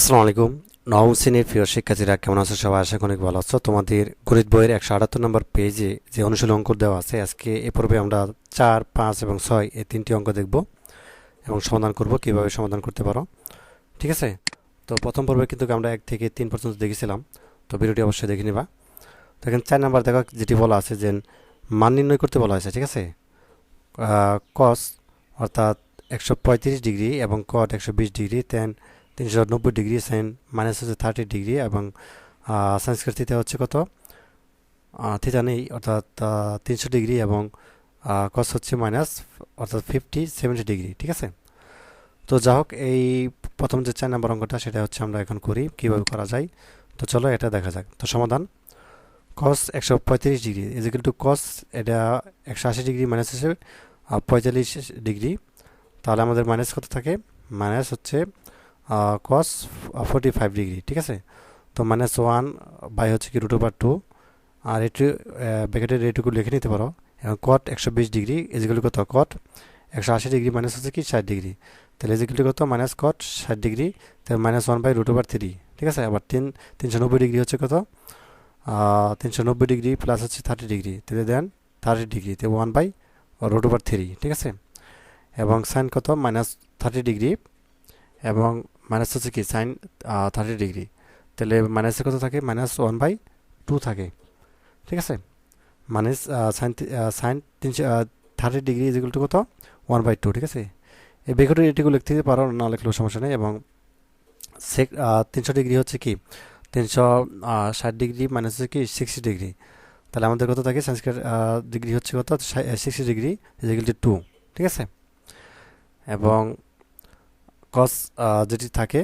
আসসালামু আলাইকুম। নবম শ্রেণির প্রিয় শিক্ষার্থীরা, কেমন আছো সবাই? আশা অনেক ভালো আছো। তোমাদের গণিত বইয়ের একশো আটাত্তর নম্বর পেজে যে অনুশীলন অঙ্ক দেওয়া আছে, আজকে এ পর্বে আমরা চার, পাঁচ এবং ছয় এই তিনটি অঙ্ক দেখব এবং সমাধান করব, কীভাবে সমাধান করতে পারো। ঠিক আছে? তো প্রথম পর্বে কিন্তু আমরা এক থেকে তিন পর্যন্ত দেখেছিলাম, তো ভিডিওটি অবশ্যই দেখে নিবা। তো এখানে চার নাম্বার দেখা, যেটি বলা আছে যে মান নির্ণয় করতে বলা হয়েছে, ঠিক আছে? কস অর্থাৎ একশো পঁয়ত্রিশ ডিগ্রি এবং কট একশো বিশ ডিগ্রি তেন তিনশো নব্বই ডিগ্রি সাইন মাইনাস হচ্ছে থার্টি ডিগ্রি এবং সংস্কৃত থিতা হচ্ছে কত? থিতা নেই অর্থাৎ তিনশো ডিগ্রি এবং কস হচ্ছে মাইনাস, অর্থাৎ ফিফটি সেভেন্টি ডিগ্রি, ঠিক আছে? তো যা হোক, এই প্রথম যে চার নাম্বার অঙ্কটা, সেটা হচ্ছে আমরা এখন করি, কীভাবে করা যায়। তো চলো এটা দেখা যাক। তো সমাধান কস একশো পঁয়ত্রিশ ডিগ্রি ইজিক্যাল টু কস এটা একশো আশি ডিগ্রি মাইনাস হচ্ছে পঁয়তাল্লিশ ডিগ্রি। তাহলে আমাদের মাইনাস কত থাকে? মাইনাস হচ্ছে কস ফোর্টি ফাইভ ডিগ্রি ঠিক আছে? তো মাইনাস ওয়ান বাই হচ্ছে কি রুট ওভার টু আর এটি ব্যাকেটের এটুকু লিখে নিতে পারো। এবং কট একশো বিশ ডিগ্রি এজিক্যাল কত? কট একশো আশি ডিগ্রি মাইনাস হচ্ছে কি ষাট ডিগ্রি তাহলে এজিক্যাল কত? মাইনাস কট ষাট ডিগ্রি তাহলে minus one by root over three ঠিক আছে? আবার তিন, তিনশো নব্বই ডিগ্রি হচ্ছে কত? তিনশো নব্বই ডিগ্রি প্লাস হচ্ছে থার্টি ডিগ্রি তাহলে দেন থার্টি ডিগ্রি তো one by root over three ঠিক আছে? এবং সাইন কত? মাইনাস থার্টি ডিগ্রি এবং মাইনাস হচ্ছে কি সাইন থার্টি ডিগ্রি তাহলে মাইনাসে কত থাকে? মাইনাস ওয়ান বাই টু থাকে। ঠিক আছে? মাইনাস সাইন সাইন তিনশো thirty degree is equal to কত? ওয়ান বাই টু ঠিক আছে? এই বেগটের এটিগুলো লিখতে পারো, না লিখলেও সমস্যা নেই। এবং সেক তিনশো ডিগ্রি হচ্ছে কি? তিনশো ষাট ডিগ্রি মাইনাস হচ্ছে কি? সিক্সটি ডিগ্রি তাহলে আমাদের কত থাকে? সাইন্সকের ডিগ্রি হচ্ছে কত? Sixty degree is equal to two ঠিক আছে? এবং কস যেটি থাকে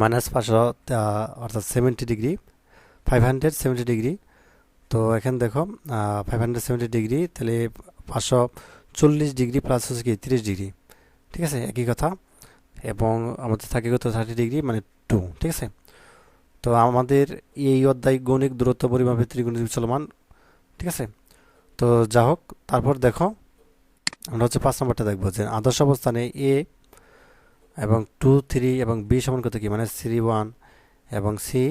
মাইনাস পাঁচশো অর্থাৎ seventy degree five hundred seventy degree তো এখানে দেখো ফাইভ হান্ড্রেড সেভেন্টি ডিগ্রি তাহলে পাঁচশো চল্লিশ ডিগ্রি প্লাস হচ্ছে কি তিরিশ ডিগ্রি ঠিক আছে? একই কথা। এবং আমাদের থাকে কত? থার্টি ডিগ্রি মানে টু ঠিক আছে? তো আমাদের এই অধ্যায় গণিক দূরত্ব পরিমাপের ত্রিগুণিত চলমান ঠিক আছে? তো যা হোক তারপর দেখো আমরা হচ্ছে পাঁচ নম্বরটা দেখব যে আদর্শ অবস্থানে এ এবং টু থ্রি এবং বি সমান কত কি? মাইনাস থ্রি ওয়ান এবং C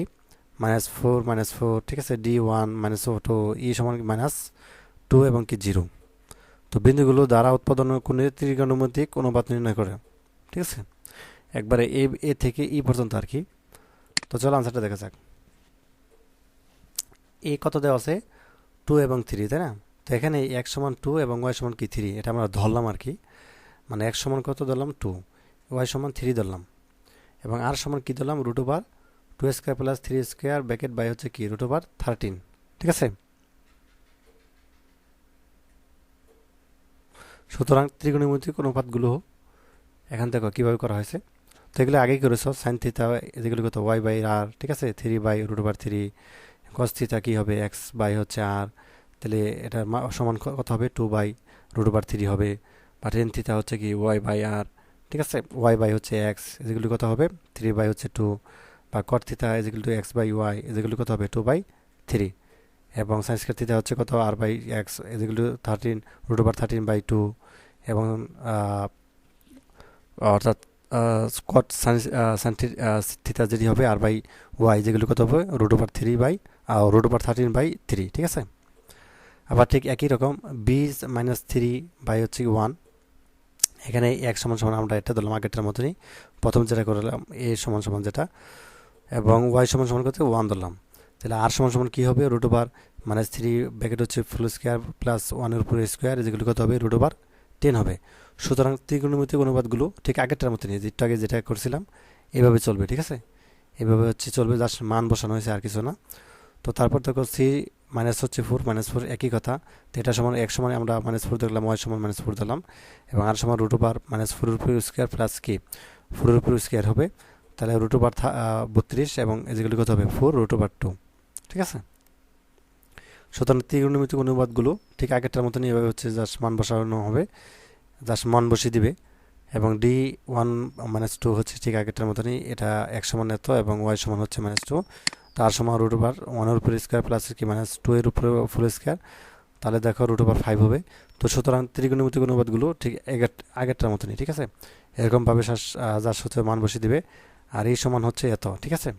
minus four minus four ঠিক আছে? D one minus two E সমান মাইনাস টু এবং কি? জিরো তো বিন্দুগুলো দ্বারা উৎপাদন কোণে ত্রিকোণমিতিক অনুপাত নির্ণয় করে, ঠিক আছে? একবারে এ এ থেকে ই পর্যন্ত আর কি। তো চলো আনসারটা দেখা যাক। এ কত দেওয়া আছে? টু এবং থ্রি তাই না? তো এখানে এক সমান টু এবং ওয়াই সমান কি থ্রি এটা আমরা ধরলাম আর কি। মানে এক সমান কত ধরলাম? টু ওয়াই সমান থ্রি ধরলাম। এবং আর সমান কী ধরলাম? Root over two square plus three square bracket by হচ্ছে কি? রুট ওভার থার্টিন ঠিক আছে? সুতরাং ত্রিকোণমিতিক অনুপাতগুলো এখান থেকে কীভাবে করা হয়েছে? তো এগুলো আগেই করেছ সাইন থিতা যেগুলো কত? ওয়াই বাই আর ঠিক আছে? Three by root over three cos theta কী হবে? এক্স বাই হচ্ছে আর তাহলে এটার সমান কত হবে? Two by root over three হবে। বা টেন থিতা হচ্ছে কি ওয়াই বাই আর ঠিক আছে? ওয়াই বাই হচ্ছে এক্স যেগুলি কত হবে? থ্রি বাই হচ্ছে টু বা কট থিতা যেগুলো টু এক্স বাই ওয়াই যেগুলো কত হবে? টু বাই থ্রি এবং সাইন্সকার থিতা হচ্ছে কত? আর বাই এক্স যেগুলো thirteen root over thirteen by two এবং অর্থাৎ কট সাইন থিতা যেটি হবে আর বাই ওয়াই যেগুলো কত হবে? Root over three by root over thirteen by three ঠিক আছে? আবার ঠিক একই রকম বিজ মাইনাস থ্রি বাই হচ্ছে ওয়ান এখানে এক সমান সমান আমরা এটা ধরলাম আগেরটার মতনই। প্রথম যেটা করলাম এ সমান সমান যেটা, এবং ওয়াই সমান সমান করতে ওয়ান ধরলাম। তাহলে আর সমান সমান কী হবে? Root over minus three bracket হচ্ছে ফুল স্কোয়ার প্লাস ওয়ানের উপরে স্কোয়ার যেগুলো কত হবে? রুট ওভার টেন হবে। সুতরাং ত্রিকোণমিতিক অনুপাতগুলো ঠিক আগেরটার মতনই যেটা আগে যেটা করছিলাম, এভাবে চলবে, ঠিক আছে? এভাবে হচ্ছে চলবে জাস্ট মান বসানো হয়েছে আর কিছু না। তো তারপর দেখো সি মাইনাস হচ্ছে ফোর মাইনাস ফোর একই কথা। এটা সমান এক সমান আমরা মাইনাস ফোর দেখলাম ওয়াই সমান মাইনাস ফোর দিলাম। এবং আর সমান রুট ওভার মাইনাস ফোরের উপর স্কোয়ার প্লাস কি ফোরের উপর স্কোয়ার হবে। তাহলে রুট ওভার বত্রিশ এবং যেগুলি কত হবে? ফোর রুট ওভার টু ঠিক আছে? সুতরাং ত্রিকোণমিতিক অনুবাদগুলো ঠিক আগেরটার মতনই এভাবে হচ্ছে জাস্ট মান বসানো হবে। জাস্ট মান বসিয়ে দিবে। এবং ডি ওয়ান মাইনাস টু হচ্ছে ঠিক আগেরটার মতনই। এটা এক সমান এত এবং ওয়াই সমান হচ্ছে মাইনাস টু তার সমান রুট ওভার ওয়ানের উপর স্কোয়ার প্লাস কি মাইনাস টু এর উপরে ফুল স্কোয়ার তাহলে দেখো রুট ওভার ফাইভ হবে। তো সুতরাং ত্রিকোণমিতিক অনুপাতগুলো ঠিক আগের আগেরটার মতনই, ঠিক আছে? এরকমভাবে যার হচ্ছে মান বসিয়ে দিবে, আর এই সমান হচ্ছে এত, ঠিক আছে?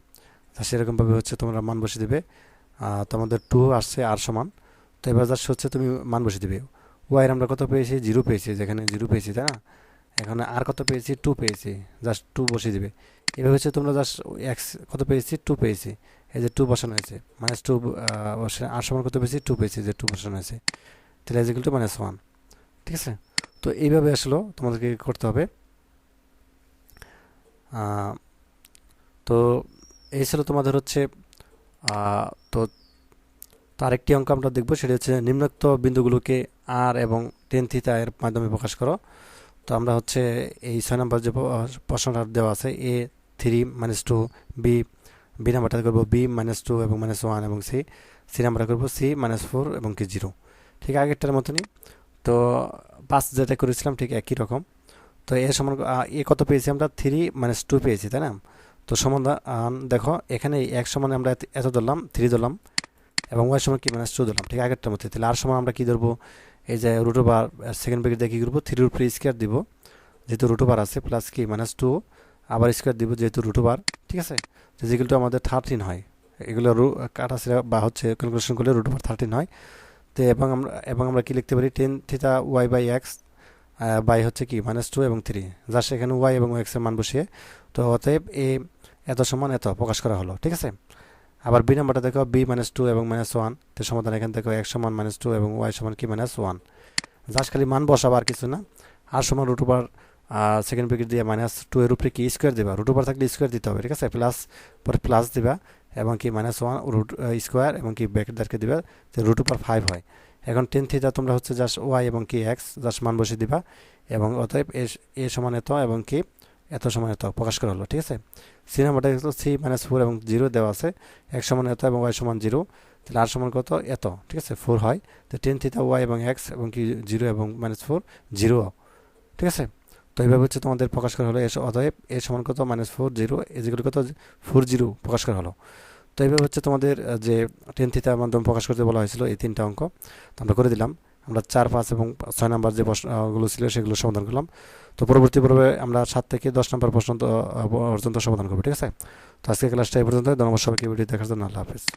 তা সেরকমভাবে হচ্ছে তোমরা মান বসিয়ে দিবে। তোমাদের টু আসছে আর সমান। তো এবার জাস্ট হচ্ছে তুমি মান বসিয়ে দিবে। ওয়াইয়ের আমরা কত পেয়েছি? জিরো পেয়েছি, যেখানে জিরো পেয়েছি, তাই না? এখানে আর কত পেয়েছি? টু পেয়েছি। জাস্ট টু বসিয়ে দিবে। এভাবে হচ্ছে তোমরা জাস্ট এক্স কত পেয়েছি? টু পেয়েছি। এই যে টু বসানো হয়েছে। মাইনাস টু আর সমান কত পেয়েছি? টু পেয়েছি যে টু বসানো হয়েছে। তাহলে ইজিক্যাল টু মাইনাস ওয়ান ঠিক আছে? তো এইভাবে আসলো তোমাদেরকে করতে হবে। তো এই ছিল তোমাদের হচ্ছে তো তার একটি অঙ্ক আমরা দেখব। সেটা হচ্ছে নিম্নোক্ত বিন্দুগুলোকে আর এবং টেন থিতা এর মাধ্যমে প্রকাশ করো। তো আমরা হচ্ছে এই ছয় নম্বর যে প্রশ্নটা দেওয়া আছে A three minus two B B নাম্বারটা করব বি মাইনাস টু এবং মাইনাস ওয়ান এবং সি সি নাম্বারটা করব সি মাইনাস ফোর এবং কি জিরো ঠিক আগেরটার মতনই। তো পাঁচ যেটা করেছিলাম ঠিক একই রকম। তো এ সমান এ কত পেয়েছি আমরা? থ্রি মাইনাস টু পেয়েছি তাই না? তো আহ, দেখো এখানে এক সমানে আমরা এত- ধরলাম থ্রি ধরলাম এবং ওয়াই সমান কি? মাইনাস টু ধরলাম ঠিক আগেরটার মধ্যে তাহলে আর সমান আমরা কি ধরবো? এই যে রুট ওভার সেকেন্ড ব্রেকেট দিয়ে কী করব? থ্রি রুট ফ্রি স্কোয়ার দিব। যেহেতু রুট ওভার আছে প্লাস কি? মাইনাস টু আবার স্কোয়ার দিব যেহেতু রুট ঠিক আছে? যেগুলো আমাদের থার্টিন হয়, এগুলো রু কাটাছিরা বা হচ্ছে ক্যালকুলেশন করলে রুট ওভার থার্টিন হয়। তো এবং আমরা এবং আমরা কি লিখতে পারি? Tan theta Y by X by হচ্ছে কি? মাইনাস টু এবং থ্রি যার সেখানে ওয়াই এবং এক্সের মান বসিয়ে, তো অতএব এ এত সমান এত প্রকাশ করা হলো, ঠিক আছে? আবার বি নাম্বারটা দেখো বি মাইনাস টু এবং মাইনাস ওয়ান তো সমাধান এখান থেকে এক সমান মাইনাস টু এবং ওয়াই সমান কি? মাইনাস ওয়ান জাস্ট খালি মান বসাবো আর কিছু না। আর সমান রুট সেকেন্ড ব্রেকেট দিয়ে মাইনাস টু এর উপরে কি স্কোয়ার দিবা? রুট ওভার থাকলে স্কোয়ার দিতে হবে, ঠিক আছে? প্লাস পরে প্লাস দিবা এবং কি মাইনাস ওয়ান রুট স্কোয়ার এবং কি ব্রেকেটদারকে দিবা, যে রুট ওভার ফাইভ হয়। এখন টেন থিটা তোমরা হচ্ছে জাস্ট ওয়াই এবং কি এক্স জাস্ট মান বসিয়ে দিবা এবং অতএব এ সমান এত এবং কি এত সমান এত প্রকাশ করা হলো, ঠিক আছে? সি নাম্বারটা সি মাইনাস ফোর এবং জিরো দেওয়া আছে। এক সমান এত এবং ওয়াই সমান জিরো তাহলে আর সমান কত? এত, ঠিক আছে? ফোর হয়। তো টেন থিটা ওয়াই এবং এক্স এবং কি জিরো এবং মাইনাস ফোর জিরো ঠিক আছে? তো এইভাবে হচ্ছে তোমাদের প্রকাশ করা হলো। এস অতএব এ সমান কত? Minus four zero. এজিগুলো কত? ফোর জিরো প্রকাশ করা হলো। তো এইভাবে হচ্ছে তোমাদের যে টেন থিটার মাধ্যমে প্রকাশ করতে বলা হয়েছিল এই তিনটা অঙ্ক তো আমরা করে দিলাম। আমরা চার পাঁচ এবং ছয় নাম্বার যে প্রশ্নগুলো ছিল সেগুলো সমাধান করলাম। তো পরবর্তী পর্বে আমরা সাত থেকে দশ নম্বর আহ, পর্যন্ত সমাধান করব ঠিক আছে? তো আজকে ক্লাসটা এই পর্যন্ত ধন্যবাদ সবাইকে ভিডিও দেখার জন্য। আল্লাহ হাফিজ।